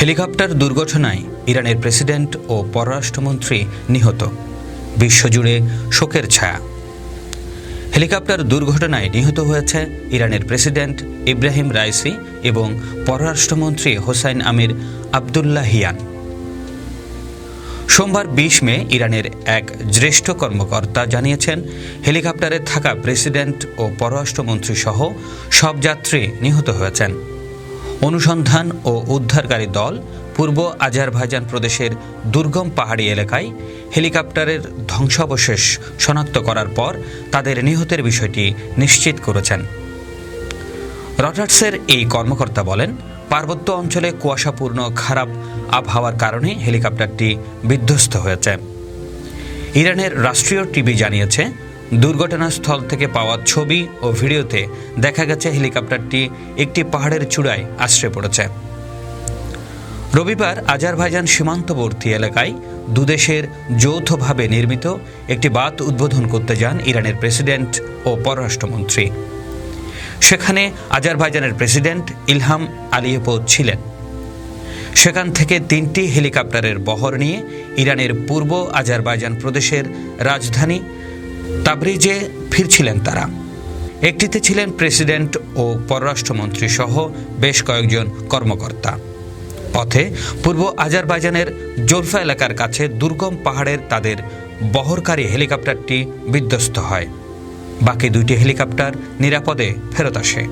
Helicopter দুর্ঘটনায় ইরানের president ও পররাষ্ট্রমন্ত্রী নিহত। বিশ্বজুড়ে শোকের ছায়া। হেলিকপ্টার দুর্ঘটনায় নিহত হয়েছে ইরানের প্রেসিডেন্ট ইব্রাহিম রাইসি এবং পররাষ্ট্রমন্ত্রী হোসাইন আমির আবদুল্লাহিয়ান সোমবার বিশ মে ইরানের এক জ্যেষ্ঠ কর্মকর্তা জানিয়েছেন, হেলিকপ্টারে থাকা প্রেসিডেন্ট ও পররাষ্ট্রমন্ত্রী সহ সব যাত্রী নিহত হয়েছেন। অনুসন্ধান ও উদ্ধারকারী দল পূর্ব আজারভাইজান প্রদেশের দুর্গম পাহাড়ি এলাকায় হেলিকপ্টারের ধ্বংসাবশেষ শনাক্ত করার পর তাদের নিহতের বিষয়টি নিশ্চিত করেছেন। রটার্সের এই কর্মকর্তা বলেন পার্বত্য অঞ্চলে কুয়াশাপূর্ণ খারাপ আবহাওয়ার কারণে হেলিকপ্টারটি বিধ্বস্ত হয়েছে। ইরানের রাষ্ট্রীয় টিভি জানিয়েছে, দুর্ঘটনাস্থল থেকে পাওয়া ছবি ও ভিডিওতে দেখা গেছে হেলিকপ্টারটি একটি পাহাড়ের চূড়ায় আশ্রয় পড়েছে। রবিবার আজারভাইজান সীমান্তবর্তী এলাকায় দুদেশের যৌথভাবে নির্মিত একটি বাত উদ্বোধন করতে যান ইরানের প্রেসিডেন্ট ও পররাষ্ট্রমন্ত্রী। সেখানে আজারবাইজানের প্রেসিডেন্ট ইলহাম আলিয়েপো ছিলেন। সেখান থেকে তিনটি হেলিকপ্টারের বহর নিয়ে ইরানের পূর্ব আজারবাইজান প্রদেশের রাজধানী তাবরিজে ফিরছিলেন তারা। একটিতে ছিলেন প্রেসিডেন্ট ও পররাষ্ট্রমন্ত্রী সহ বেশ কয়েকজন কর্মকর্তা। পথে পূর্ব আজারবাইজানের জোলফা এলাকার কাছে দুর্গম পাহাড়ের তাদের বহরকারী হেলিকপ্টারটি বিধ্বস্ত হয়। বাকি দুইটি হেলিকপ্টার নিরাপদে ফেরত আসে।